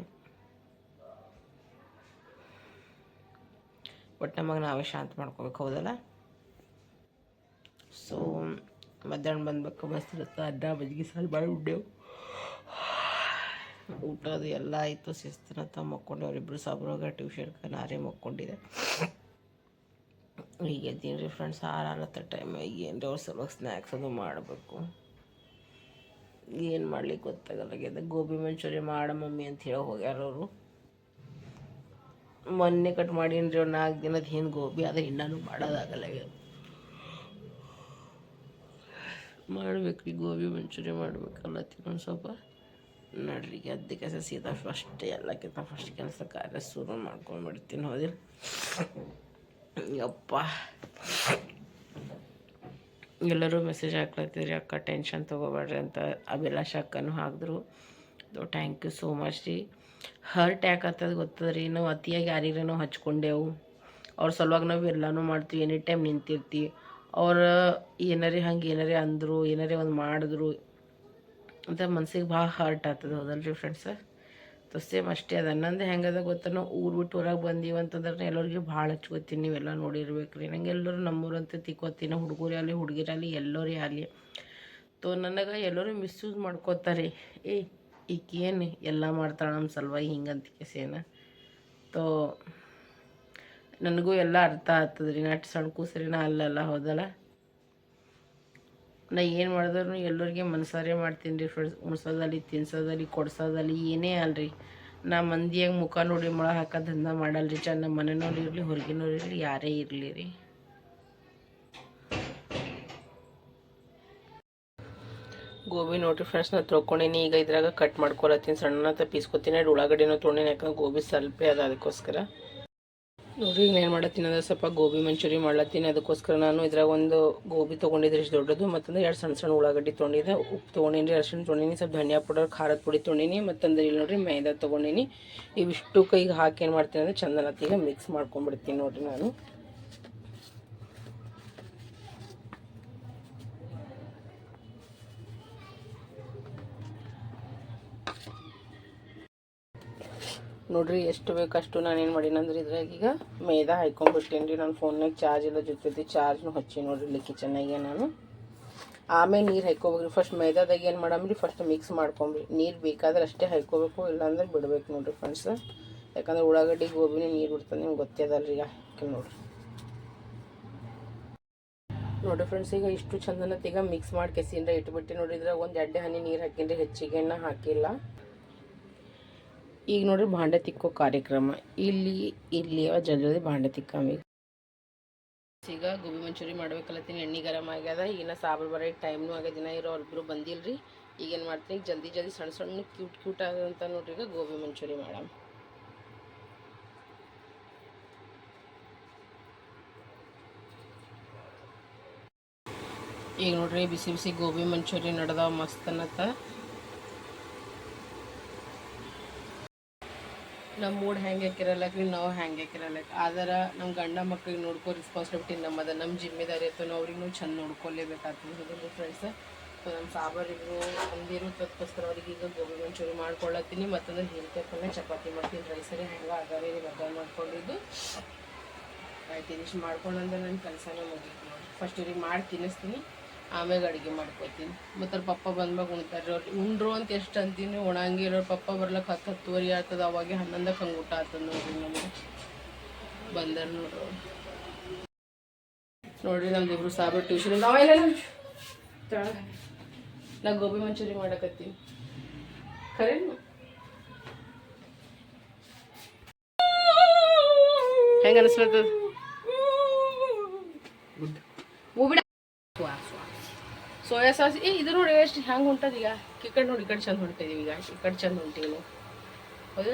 ಬಟ್ ನಮಗೆ ನಾವೇ ಶಾಂತ ಮಾಡ್ಕೋಬೇಕು, ಹೌದಲ್ಲ? ಸೊ ಮಧ್ಯಾಹ್ನ ಬಂದ್ಬೇಕು ಬಸ್ ಇರುತ್ತೆ ಅನ್ನ ಮಜ್ಜಿಗೆ ಸಾಲು ಭಾಳ ಉಡ್ಡೇವು ಊಟ ಅದು ಎಲ್ಲ ಆಯಿತು ಮಕ್ಕೊಂಡೆ ಅವರಿಬ್ಬರು ಸಾಬ್ರಾಗ ಟ್ಯೂಷನ್ಗೆ ನಾರೇ ಮಕ್ಕೊಂಡಿದೆ. ಈಗ ಎದ್ದೀನಿ ರೀ ಫ್ರೆಂಡ್ಸ್ ಆರತ್ತ ಟೈಮ್ ಏನು ಅವ್ರ ಸಲುವಾಗಿ ಸ್ನ್ಯಾಕ್ಸ್ ಅದು ಮಾಡಬೇಕು. ಏನು ಮಾಡ್ಲಿಕ್ಕೆ ಗೊತ್ತಾಗಲ್ಲಾಗ್ಯದ? ಗೋಬಿ ಮಂಚೂರಿ ಮಾಡ ಮಮ್ಮಿ ಅಂತ ಹೇಳಿ ಹೋಗ್ಯಾರ ಅವರು. ಮೊನ್ನೆ ಕಟ್ ಮಾಡೀನಿ ರೀ ನಾಲ್ಕು ದಿನದ ಹಿಂದೆ ಗೋಬಿ ಅದು ಇನ್ನೂ ಮಾಡೋದಾಗಲ್ಲಾಗ್ಯದ. ಮಾಡ್ಬೇಕು ರೀ, ಗೋಬಿ ಮಂಚೂರಿ ಮಾಡ್ಬೇಕಲ್ಲ ಒಂದು ಸ್ವಲ್ಪ. ನೋಡ್ರಿ ಗೆದ್ದ ಕೆಲಸ ಸೀದಾ ಫಸ್ಟ್ ಎಲ್ಲಕ್ಕಿಂತ ಫಸ್ಟ್ ಕೆಲಸ ಕಾರ್ಯ ಶುರು ಮಾಡ್ಕೊಂಡ್ಬಿಡ್ತೀನಿ ಹೋದಿಲ್ಲ ಯಪ್ಪ. ಎಲ್ಲರೂ ಮೆಸೇಜ್ ಹಾಕ್ಲತ್ತಿದ್ರಿ, ಅಕ್ಕ ಟೆನ್ಷನ್ ತೊಗೋಬೇಡ್ರಿ ಅಂತ ಅಭಿಲಾಷ್ ಅಕ್ಕನೂ ಹಾಕಿದ್ರು. ಥ್ಯಾಂಕ್ ಯು ಸೋ ಮಚ್ ರೀ. ಹರ್ಟ್ ಯಾಕತ್ತದ ಗೊತ್ತದ ರೀ ನಾವು ಅತಿಯಾಗಿ ಯಾರಿಗೇನೋ ಹಚ್ಕೊಂಡೆವು. ಅವ್ರ ಸಲುವಾಗಿ ನಾವು ಎಲ್ಲನೂ ಮಾಡ್ತೀವಿ. ಎನಿ ಟೈಮ್ ನಿಂತಿರ್ತೀವಿ ಅವ್ರು ಏನಾರೇ ಹಂಗೆ ಏನಾರೇ ಅಂದರು, ಏನಾರೇ ಒಂದು ಮಾಡಿದ್ರು, ಅಂತ ಮನ್ಸಿಗೆ ಭಾಳ ಹರ್ಟ್ ಆಗ್ತದೆ. ಹೌದಲ್ರಿ ಫ್ರೆಂಡ್ಸ ಸೇಮ್ ಅಷ್ಟೇ ಅದು. ನಂದು ಹೆಂಗದ ಗೊತ್ತನ? ಊರು ಬಿಟ್ಟು ಹೊರಗೆ ಬಂದೀವಿ ಅಂತಂದ್ರೆ ಎಲ್ಲರಿಗೂ ಭಾಳ ಹಚ್ಕೋತೀನಿ ನೀವೆಲ್ಲ ನೋಡಿರ್ಬೇಕು ರೀ ನಂಗೆ ಎಲ್ಲರೂ ನಮ್ಮೂರಂತ ತಿಕ್ಕೋತೀನಿ. ಹುಡುಗರೇ ಆಗಲಿ ಎಲ್ಲರೇ ಆಗಲಿ. ತೋ ನನಗೆ ಎಲ್ಲರೂ ಮಿಸ್ಯೂಸ್ ಮಾಡ್ಕೋತಾರೆ. ಏ, ಈಕೇನು ಎಲ್ಲ ಮಾಡ್ತಾಳೆ ನಮ್ಮ ಸಲುವಾಗಿ ಹಿಂಗಂತ ಕೇಸೇನ? ತೋ ನನಗೂ ಎಲ್ಲ ಅರ್ಥ ಆಗ್ತದ್ರಿ. ರೀ ನಟ್ ಸಣ್ಣ ಕೂಸ್ರಿನ ಅಲ್ಲೆಲ್ಲ ಹೌದಲ್ಲ? ನಾ ಏನು ಮಾಡಿದ್ರು ಎಲ್ಲರಿಗೆ ಮನಸಾರೆ ಮಾಡ್ತೀನಿ ರೀ ಫ್ರೆಂಡ್ಸ್ ಉಣ್ಸೋದಲ್ಲಿ, ತಿನ್ಸೋದಲ್ಲಿ, ಕೊಡ್ಸೋದಲ್ಲಿ ಏನೇ ಅಲ್ರಿ. ನಾ ಮಂದಿಯಾಗ ಮುಖ ನೋಡಿ ಮೊಳ ಹಾಕೋ ದಂಧ ಮಾಡಲ್ರಿ ಚಂದ. ನಮ್ಮ ಮನೆಯವ್ರು ಇರಲಿ, ಹೊರಗಿನವ್ರು ಇರಲಿ, ಯಾರೇ ಇರಲಿ ರೀ. ಗೋಬಿ ನೋಡ್ರಿ ಫ್ರೆಂಡ್ಸ್ ನಾ ತೊಗೊಂಡಿನಿ ಈಗ ಇದ್ರಾಗ ಕಟ್ ಮಾಡ್ಕೊಳತ್ತೀನಿ. ಸಣ್ಣ ಪೀಸ್ಕೊತೀನಿ. ಉಳ್ಳಾಗಡ್ಡಿನೂ ತೊಗೊಂಡಿನಿ ಯಾಕಂದ್ರೆ ಗೋಬಿ ಸ್ವಲ್ಪ ಅದ ಅದಕ್ಕೋಸ್ಕರ. ನೋಡ್ರಿ ಈಗ ಏನು ಮಾಡತ್ತೀನಿ ಅಂದ್ರೆ ಸ್ವಲ್ಪ ಗೋಬಿ ಮಂಚೂರಿ ಮಾಡ್ಲತ್ತೀನಿ. ಅದಕ್ಕೋಸ್ಕರ ನಾನು ಇದ್ರಾಗ ಒಂದು ಗೋಬಿ ತೊಗೊಂಡಿದ್ರೆ, ಇಷ್ಟು ದೊಡ್ಡದು ಮತ್ತಂದ್ರೆ ಎರಡು ಸಣ್ಣ ಸಣ್ಣ ಉಳ್ಳಾಗಡ್ಡಿ ತೊಗೊಂಡಿದ್ದೆ. ಉಪ್ಪು ತೊಗೊಂಡಿನಿ ಅರ್ಶಿಣ ತೊಗೊಂಡೀನಿ, ಸ್ವಲ್ಪ ಧನಿಯಾ ಪೌಡರ್, ಖಾರದ ಪುಡಿ ತೊಗೊಂಡಿನಿ ಮತ್ತಂದ್ರೆ ಇಲ್ಲಿ ನೋಡ್ರಿ ಮೈದಾ ತೊಗೊಂಡಿನಿ. ಇವಿಷ್ಟು ಕೈಗೆ ಹಾಕಿ ಏನು ಮಾಡ್ತೀನಿ ಅಂದರೆ ಚಂದನತ್ತೀಗ ಮಿಕ್ಸ್ ಮಾಡ್ಕೊಂಡ್ಬಿಡ್ತೀನಿ ನೋಡ್ರಿ ನಾನು. ನೋಡ್ರಿ, ಎಷ್ಟು ಬೇಕಷ್ಟು ನಾನು ಏನು ಮಾಡೀನಿ ಅಂದ್ರೆ ಇದ್ರಾಗ ಈಗ ಮೈದಾ ಹಾಕೊಂಡ್ಬಿಟ್ಟೇನಿ ರೀ. ನನ್ನ ಫೋನ್ನಾಗ ಚಾರ್ಜ್ ಎಲ್ಲ ಜೊತೆ ಚಾರ್ಜ್ನು ಹಚ್ಚಿ ನೋಡ್ರಿ ಇಲ್ಲಿ ಕಿಚನ್ನಾಗೆ ನಾನು. ಆಮೇಲೆ ನೀರು ಹಾಕೋಬೇಕ್ರಿ ಫಸ್ಟ್ ಮೈದಾದಾಗ ಏನು ಮಾಡಮ್ರಿ ಫಸ್ಟ್ ಮಿಕ್ಸ್ ಮಾಡ್ಕೊಂಬ್ರಿ. ನೀರು ಬೇಕಾದ್ರೆ ಅಷ್ಟೇ ಹಾಕೋಬೇಕು ಇಲ್ಲಾಂದ್ರೆ ಬಿಡ್ಬೇಕು ನೋಡ್ರಿ ಫ್ರೆಂಡ್ಸ್ ಯಾಕಂದ್ರೆ ಉಳ್ಳಾಗಡ್ಡಿ ಗೋಬಿನೇ ನೀರು ಬಿಡ್ತದೆ, ನಿಮ್ಗೆ ಗೊತ್ತೇ ಅದಲ್ರಿ ಈಗ ನೋಡ್ರಿ. ನೋಡ್ರಿ ಫ್ರೆಂಡ್ಸ್ ಈಗ ಇಷ್ಟು ಚಂದನ ಈಗ ಮಿಕ್ಸ್ ಮಾಡಿ ಕೆಸಿಂದ ಇಟ್ಬಿಟ್ಟು ನೋಡಿದ್ರೆ ಒಂದು ಎಡ್ಡೆ ಹನಿ ನೀರು ಹಾಕಿನ್ರಿ ಹೆಚ್ಚಿಗೆ ಹಾಕಿಲ್ಲ. ಈಗ ನೋಡ್ರಿ ಭಾಂಡೆ ತಿಕ್ಕೋ ಕಾರ್ಯಕ್ರಮ. ಇಲ್ಲಿ ಇಲ್ಲಿ ಜಲ್ದಿ ಭಾಂಡೆ ತಿಕ್ಕಾಮಿ ಈಗ ಗೋಬಿ ಮಂಚೂರಿ ಮಾಡ್ಬೇಕಲ್ಲತ್ತೀನಿ ಎಣ್ಣೆ ಗರಮ್ ಆಗ್ಯದ. ಈಗಿನ ಸಾಬರ್ ಬರೋ ಟೈಮ್ನು ಆಗ್ಯದ, ದಿನ ಇರೋ ಒಬ್ಬರು ಬಂದಿಲ್ರಿ. ಈಗೇನು ಮಾಡ್ತೀನಿ ಜಲ್ದಿ ಜಲ್ದಿ ಸಣ್ಣ ಸಣ್ಣ ಕ್ಯೂಟ್ ಕ್ಯೂಟ್ ಆದಂತ ನೋಡ್ರಿ ಈಗ ಗೋಬಿ ಮಂಚೂರಿ ಮಾಡಮ್. ಈಗ ನೋಡ್ರಿ ಬಿಸಿ ಬಿಸಿ ಗೋಬಿ ಮಂಚೂರಿ ನಡೆದಾವ ಮಸ್ತ್ ಅನ್ನತ್ತ. ನಮ್ಮ ಮೂಡ್ ಹೆಂಗೆ ಹಾಕಿರಲ್ಲಕ್ರಿ ನಾವು ಹ್ಯಾಂಗೆ ಹಾಕಿರಲ್ಲಕ್ ಆದರ ನಮ್ಮ ಗಂಡ ಮಕ್ಳಿಗೆ ನೋಡ್ಕೋ ರೆಸ್ಪಾನ್ಸಿಬಿಲಿಟಿ ನಮ್ಮದ ನಮ್ಮ ಜಿಮ್ಮೆದಾರಿ ಇತ್ತು ನಾವು ಅವ್ರಿಗೆ ಚಂದ ನೋಡ್ಕೊಲೇಬೇಕಾಗ್ತದೆ. Friends so? ನಮ್ಮ ಸಾಬರಿಗೂ ಅಂದಿರು ತತ್ಕೋಸ್ಕರ ಅವ್ರಿಗೆ ಈಗ ಗೋಬಿ ಮಂಚೂರಿ ಮಾಡ್ಕೊಳ್ಳತ್ತೀನಿ ಮತ್ತಂದ್ರೆ ಹೀರಿಕಾಯಿ ಚಪಾತಿ ಮಾಡ್ತೀನಿ. ರೈಸರಿ ಹೆಂಗೆ ಆಗಾರಿ ಬದಲು ಮಾಡ್ಕೊಂಡಿದ್ದು. ಆಯ್ತು, ಇದಿಷ್ಟು ಮಾಡ್ಕೊಂಡಂದ್ರೆ ನನ್ನ ಕೆಲಸನೇ ಮುಗಿತು ಫಸ್ಟ್ ಇವ್ರಿಗೆ ಮಾಡಿ ತಿನ್ನಿಸ್ತೀನಿ. ಆಮೇಲೆ ಅಡುಗೆ ಮಾಡ್ಕೊತೀನಿ. ಮತ್ತು ಅವ್ರ ಪಪ್ಪ ಬಂದ್ಮಾಗ ಉಣ್ತಾರೆ ಅವ್ರು ಉಂಡ್ರು ಅಂತ ಎಷ್ಟು ಅಂತೀನಿ ಉಣಂಗಿಲ್ಲ ಅವ್ರ ಪಪ್ಪ ಬರ್ಲಕ್ಕೆ ಹತ್ತು ಹತ್ತುವರೆ ಆಗ್ತದೆ ಅವಾಗೆ ಹನ್ನೊಂದಕ್ಕೆ ಹಂಗೆ ಊಟ ಆಗ್ತದೆ ನೋಡ್ರಿ ನಮಗೆ ಬಂದರು ನೋಡ್ರಿ ನೋಡಿರಿ ನಮ್ದು ಇಬ್ರು ಸಾಬರ್ ಟ್ಯೂಷನ್ ನಾ ಗೋಬಿ ಮಂಚೂರಿ ಮಾಡಕತ್ತೀನಿ. ಖರೇನು ಹೆಂಗೆ ಅನಿಸ್ಲತ್ತದ? ಹೂಬಿಡ ಸೋಯಾ ಸಾಸ್ ಏ ಇದು ನೋಡಿ ಎಷ್ಟು ಹೆಂಗೆ ಹೊಂಟದ ಈಗ ಈ ಕಡೆ ನೋಡಿ ಈ ಕಡೆ ಚಂದ ಹೊಂಟಿದೀವಿ ಈಗ ಈ ಕಡೆ ಚಂದ ಹೊಂಟೀವಿ ನಾವು ಹೌದು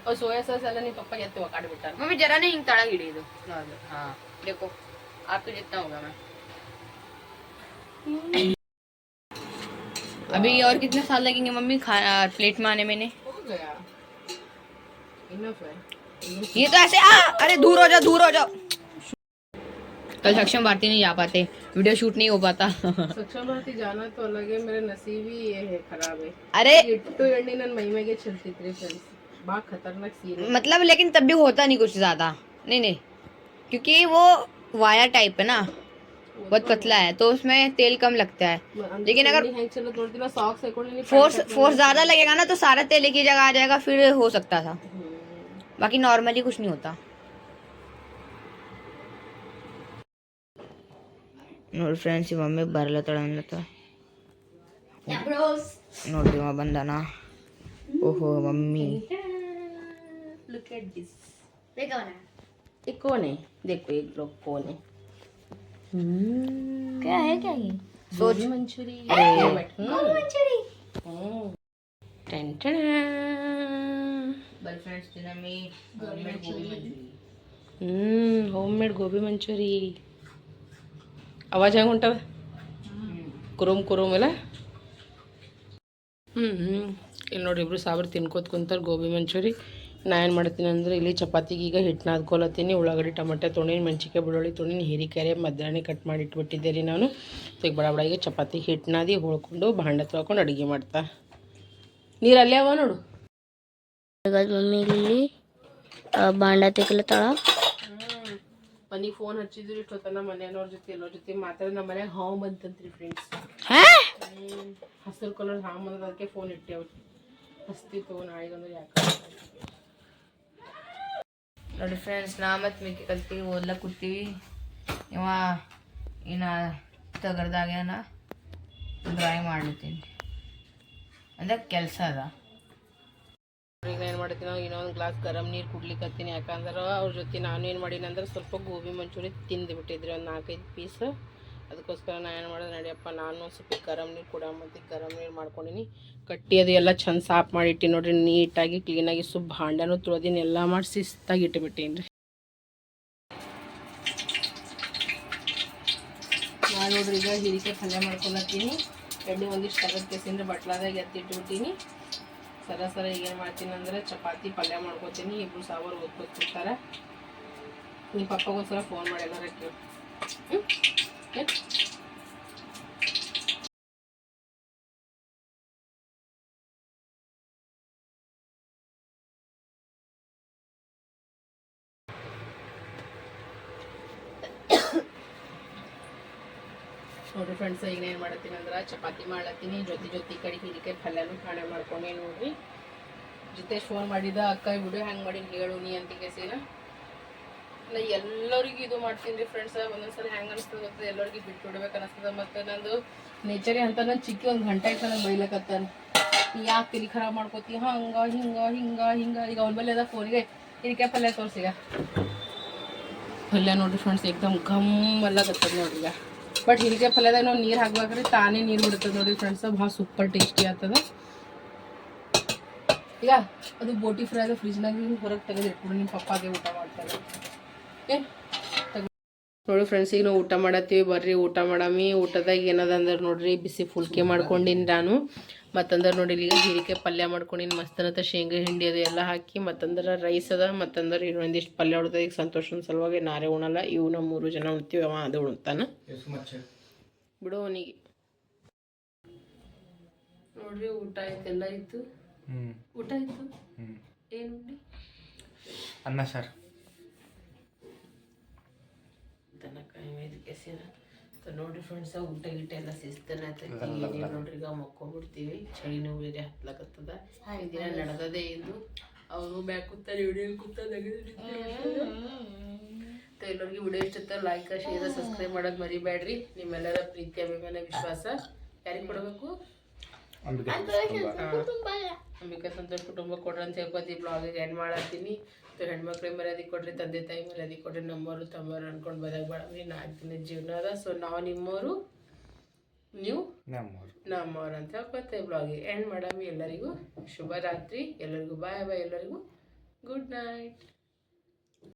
ಅವು ಸೋಯಾ ಸಾಸ್ ಎಲ್ಲ ನಿಮ್ಮ ಪಪ್ಪ ಎತ್ತು ಒಕಾಡ್ಬಿಟ್ಟಾರ मम्मी जरा नहीं हिंग तड़ा गिरी दो हाँ देखो आपको जितना होगा मैं अभी और कितने साल लगेंगे मम्मी खा प्लेट में आने में ने हो गया इनफ है ये तो ऐसे आ अरे दूर हो जाओ दूर हो जाओ कल सक्षम भारती नहीं जा पाते। वीडियो शूट नहीं हो पाता। सक्षम भारती जाना तो अलग है मेरे नसीब ही ये है खराब है। अरे खतरनाक सीन मतलब लेकिन तब भी होता नहीं कुछ ज़्यादा। नहीं नहीं। क्योंकि वो वायर टाइप है ना। बहुत पतला है तो उसमें तेल कम लगता है। लेकिन अगर फोर्स फोर्स ज़्यादा लगेगा ना तो सारा तेल एक ही जगह आ जाएगा फिर हो सकता था। बाकी नॉर्मली कुछ नहीं होता। ನೋಡಿ ಫ್ರೆಂಡ್ಸ್ ಈ ಮಮ್ಮಿ ಬರ್ಲತ್ತಾಳ ಅನ್ಲತ್ತ ನೋಡ್ರಿ ಇವ ಬಂದಾನ ಓಹೋ ಮಮ್ಮಿ लुक एट दिस ये कौन है देखो एक लोग कौन है क्या है क्या ये सोच मंचूरी मंचूरी बल फ्रेंड्स dinner में homemade gobi manchuri ಹ್ಮ್ ಹೋಮ್ ಮೇಡ್ ಗೋಬಿ ಮಂಚೂರಿ ಅವಾಜ್ ಹೆಂಗೆ ಹೊಂಟದ ಕುರುಮ್ ಕುರುಮ್ ಇಲ್ಲ ಹ್ಞೂ ಹ್ಞೂ ಇಲ್ಲಿ ನೋಡಿ ಇಬ್ಬರು ಸಾವಿರ ತಿನ್ಕೋತ ಕುಂತಾರೆ ಗೋಬಿ ಮಂಚೂರಿ ನಾ ಏನು ಮಾಡ್ತೀನಿ ಅಂದರೆ ಇಲ್ಲಿ ಚಪಾತಿಗೆ ಈಗ ಹಿಟ್ಟು ನಾದ್ಕೊಲತ್ತೀನಿ ಉಳ್ಳಾಗಡ್ಡಿ ಟೊಮೆಟೊ ತುಣಿನ ಮೆಣಸಿನ್ಕಾಯಿ ಬೆಳ್ಳುಳ್ಳಿ ತುಣಿನ ಹೀರಿಕಾಯಿ ಮಧ್ಯಾಹ್ನ ಕಟ್ ಮಾಡಿ ಇಟ್ಬಿಟ್ಟಿದ್ದೆ ರೀ ನಾನು. ಈಗ ಬಡ ಈಗ ಚಪಾತಿ ಹಿಟ್ಟು ನಾದಿ ಹೊಳ್ಕೊಂಡು ಭಾಂಡೆ ತೊಳ್ಕೊಂಡು ಅಡುಗೆ ಮಾಡ್ತಾ. ನೀರು ಅಲ್ಲೇ ಅವ ನೋಡು. ಮಮ್ಮಿ ಇಲ್ಲಿ ಬಾಂಡ ತೆಗಿಲತ್ತಾಳ. ಮನೆಗೆ ಫೋನ್ ಹಚ್ಚಿದ್ರು ಇಷ್ಟೊತ್ತನ ಮನೆಯವ್ರ ಜೊತೆ ಎಲ್ಲರ ಜೊತೆ ಮಾತಾಡ ನಮ್ಮ ಮನ್ಯಾಗ ಹಾವು ಬಂತಂತ್ರಿ ಫ್ರೆಂಡ್ಸ್ ಹಸಿರು ಕಲರ್ ಹಾವು ಬಂದದ ಅದಕ್ಕೆ ಫೋನ್ ಇಟ್ಟೆ ಅವ್ರು. ಹಸ್ತಿ ಹಸ್ತಿತ್ತು ನಾಳೆಗಂದ್ರೆ ಯಾಕೆ? ನೋಡಿ ಫ್ರೆಂಡ್ಸ್ ನಾ ಮತ್ತು ಮಿಕ್ಕಿ ಕಲ್ತೀವಿ ಓದ್ಲಕ್ಕೆ ಕೂತೀವಿ ಇವ ಇನ್ನ ತಗರ್ದಾಗ ಡ್ರಾಯಿಂಗ್ ಮಾಡ್ಲತ್ತೀನಿ. ಅಂದ್ರೆ ಕೆಲಸ ಅದ. ಈಗ ಏನು ಮಾಡ್ತೀನಿ ನಾವು ಇನ್ನೊಂದು ಗ್ಲಾಸ್ ಗರಂ ನೀರು ಕುಡ್ಲಿಕ್ಕತ್ತೀನಿ ಯಾಕಂದ್ರೆ ಅವ್ರ ಜೊತೆ ನಾನು ಏನು ಮಾಡೀನಿ ಅಂದ್ರೆ ಸ್ವಲ್ಪ ಗೋಬಿ ಮಂಚೂರಿ ತಿಂದು ಬಿಟ್ಟಿದ್ರಿ ಒಂದು ನಾಲ್ಕೈದು ಪೀಸ್ ಅದಕ್ಕೋಸ್ಕರ ನಾನು ಏನು ಮಾಡಿದೆ, ನಡಿಯಪ್ಪ ನಾನು ಸ್ವಲ್ಪ ಗರಂ ನೀರು ಕೂಡ ಮತ್ತು ಗರಂ ನೀರು ಮಾಡ್ಕೊಂಡಿನಿ. ಕಟ್ಟಿ ಅದು ಎಲ್ಲ ಚಂದ ಸಾಫ್ ಮಾಡಿಟ್ಟಿ ನೋಡ್ರಿ, ನೀಟಾಗಿ ಕ್ಲೀನಾಗಿ ಸ್ವಲ್ಪ ಭಾಂಡನೂ ತೊಳೆದಿನಿ, ಎಲ್ಲ ಮಾಡಿ ಶಿಸ್ತಾಗಿ ಇಟ್ಟುಬಿಟ್ಟೀನಿ ರೀ. ನಾನು ನೋಡ್ರಿ ಈಗ ಹೀರಿಕೆ ಪಲ್ಯ ಮಾಡ್ಕೊಳತ್ತೀನಿ ಎಣ್ಣೆ ಒಂದಿಷ್ಟು ತಗದ್ ಕೇಸಿಂದ್ರೆ ಬಟ್ಲಾದಾಗ ಎತ್ತಿಟ್ಬಿಟ್ಟಿನಿ ಸರ ಸರ ಈಗ ಏನು ಮಾಡ್ತೀನಿ ಅಂದರೆ ಚಪಾತಿ ಪಲ್ಯ ಮಾಡ್ಕೊತೀನಿ ಇಬ್ಬರು ಸಾವಿರ ಓದ್ಕೊತಿರ್ತಾರೆ ನಿಮ್ಮ ಪಪ್ಪಗೊಂದ್ಸಲ ಫೋನ್ ಮಾಡಿ ಏನಾರ ಕೇಳಿ. ಹ್ಞೂ ನೋಡ್ರಿ ಫ್ರೆಂಡ್ಸ್ ಈಗ ಏನು ಮಾಡತ್ತೀನಿ ಅಂದ್ರೆ ಚಪಾತಿ ಮಾಡ್ಲತ್ತೀನಿ. ಜೊತೆ ಜೊತೆ ಕಡೆ ಹೀರಿಕಾಯಿ ಪಲ್ಯನೂ ಕಾಣೆ ಮಾಡ್ಕೊಂಡೆ ನೋಡ್ರಿ. ಜೊತೆ ಫೋನ್ ಮಾಡಿದ, ಅಕ್ಕ ವಿಡಿಯೋ ಹೆಂಗೆ ಮಾಡಿ ಹೇಳು ನೀ ಅಂತ ಕೇಸಿನ ನಾ ಎಲ್ಲರಿಗೂ ಇದು ಮಾಡ್ತೀನಿ ರೀ ಫ್ರೆಂಡ್ಸ್ ಒಂದೊಂದ್ಸಲ ಹೆಂಗೆ ಅನಿಸ್ತದೆ ಎಲ್ಲರಿಗೂ ಬಿಟ್ಟು ಬಿಡ್ಬೇಕು ಅನಿಸ್ತದೆ. ಮತ್ತು ನಂದು ನೇಚರೇ ಅಂತ ನಾನು ಚಿಕ್ಕಿ ಒಂದು ಗಂಟೆ ಆಯ್ತು ನನಗೆ ಬೈಲಕತ್ತಾನ. ಯಾಕೆ ತಿಳಿ ಖರಾಬ್ ಮಾಡ್ಕೋತಿ? ಹಂಗೆ, ಹಿಂಗೆ ಹಿಂಗೆ ಹಿಂಗೆ. ಈಗ ಅವ್ನ ಬಲ್ಲಿ ಅದ ಫೋನಿಗೆ ಇದಕ್ಕೆ ಪಲ್ಯ ತೋರಿಸಿಗ ಪಲ್ಯ ನೋಡ್ರಿ ಫ್ರೆಂಡ್ಸ್ ಏಕ್ದಮ್ ಘಮ್ ಗೊತ್ತದ ನೋಡ್ರಿ ಈಗ. ಬಟ್ ಹೀರಿಕಾಯಿ ಪಲ್ಯದಾಗ ನಾವು ನೀರು ಹಾಕ್ಬೇಕ್ರಿ, ತಾನೇ ನೀರು ಬಿಡ್ತದೆ ನೋಡಿ ಫ್ರೆಂಡ್ಸ್ ಭಾಳ ಸೂಪರ್ ಟೇಸ್ಟಿ ಆಗ್ತದ. ಈಗ ಅದು ಬೋಟಿ ಫ್ರೈ ಫ್ರಿಜ್ನಾಗ ಹೊರಗೆ ತೆಗೆದು ಇಟ್ಬಿಡು ನಿಮ್ಮ ಪಪ್ಪಾಗೆ ಊಟ ಮಾಡ್ತಾರೆ. ಏನು ನೋಡಿ ಫ್ರೆಂಡ್ಸ್ ಈಗ ನಾವು ಊಟ ಮಾಡತ್ತೀವಿ ಬರ್ರಿ ಊಟ ಮಾಡಮಿ. ಊಟದಾಗ ಏನದ ಅಂದ್ರೆ ನೋಡ್ರಿ ಬಿಸಿ ಫುಲ್ಕೆ ಮಾಡ್ಕೊಂಡಿನಿ ನಾನು. ಮತ್ತಂದ್ರೆ ನೋಡಿ ಇಲ್ಲಿ ಹೀರಿಕಾಯಿ ಪಲ್ಯ ಮಾಡ್ಕೊಂಡಿನಿ ಮಸ್ತನತ ಶೇಂಗಾ ಹಿಂಡಿ ಅದು ಎಲ್ಲ ಹಾಕಿ ಮತ್ತಂದ್ರೆ ರೈಸ್ ಅದ ಮತ್ತಂದ್ರೆ ಇನ್ನೊಂದಿಷ್ಟು ಪಲ್ಯ ಉಡ್ತದೆ ಈಗ ಸಂತೋಷನ ಸಲುವಾಗಿ ನಾರೇ ಉಣಲ್ಲ ಇವು ನಾವು ಮೂರು ಜನ ಉಣ್ತೀವಿ ಅವ ಅದು ಉಣ್ತಾನ. ಬಿಡು ಅವನಿಗೆ. ನೋಡ್ರಿ ಊಟ ಆಯ್ತು ಎಲ್ಲ ಇತ್ತು ಊಟ ಆಯ್ತು? ಏನು ಅನ್ನ ಸರ್. ತನಕಾಯಿ ಮೇದಕ್ಕೆ ಸೇರ ನೋಡ್ರಿ ಫ್ರೆಂಡ್ಸ್ ಊಟ ಗೀಟ ಎಲ್ಲ ಸಿಸ್ತನ ನೋಡ್ರಿ ಈಗ ಮಕ್ಕೊಂಡ್ಬಿಡ್ತೀವಿ ಚಳಿನೂ ಬೇರೆ ಹತ್ಲಕತ್ತದ ಈ ದಿನ ನಡೆದದೇ ಇದು ಅವರು ಬ್ಯಾಕ್ ಕೂತಾರೆ ವಿಡಿಯೋ ಕೂತಾರೆ ಎಲ್ಲರಿಗೂ ವಿಡಿಯೋ ಇಷ್ಟ ಲೈಕ್ ಶೇರ್ ಸಬ್ಸ್ಕ್ರೈಬ್ ಮಾಡೋದು ಮರಿಬೇಡ್ರಿ ನಿಮ್ಮೆಲ್ಲರ ಪ್ರೀತಿ ಅಭಿಮಾನ ವಿಶ್ವಾಸ ಯಾರಿಗೆ ಕೊಡಬೇಕು ಅಂಬಿಕಾ ಸಂತೋಷ್ ಕುಟುಂಬ ಕೊಡ್ರಿ ಅಂತ ಹೇಳ್ಕೊತಿ ಬ್ಲಾಗಿಗೆ ಎಂಡ್ ಮಾಡತ್ತೀನಿ. ಸೊ ಹೆಣ್ಮಕ್ಳಿಗೆ ಮರ್ಯಾದೆ ಕೊಡ್ರಿ ತಂದೆ ತಾಯಿ ಮರ್ಯಾದೆ ಕೊಡ್ರಿ ನಮ್ಮವರು ತಮ್ಮವರು ಅನ್ಕೊಂಡು ಬದಾಗ ಬೇಡ. ನಾಲ್ಕು ಜೀವನದ. ಜೀವನ ಅದ ಸೊ ನಾವು ನಿಮ್ಮವರು ನೀವು ನಮ್ಮವರು. ನಮ್ಮವ್ರು ಅಂತ ಹೇಳ್ಕೊತೆ ಬ್ಲಾಗಿ ಎಂಡ್ ಮಾಡಮ್ಮಿ ಎಲ್ಲರಿಗೂ ಶುಭರಾತ್ರಿ. ಎಲ್ಲರಿಗೂ ಬಾಯ್ ಬಾಯ್ ಎಲ್ಲರಿಗೂ. Good night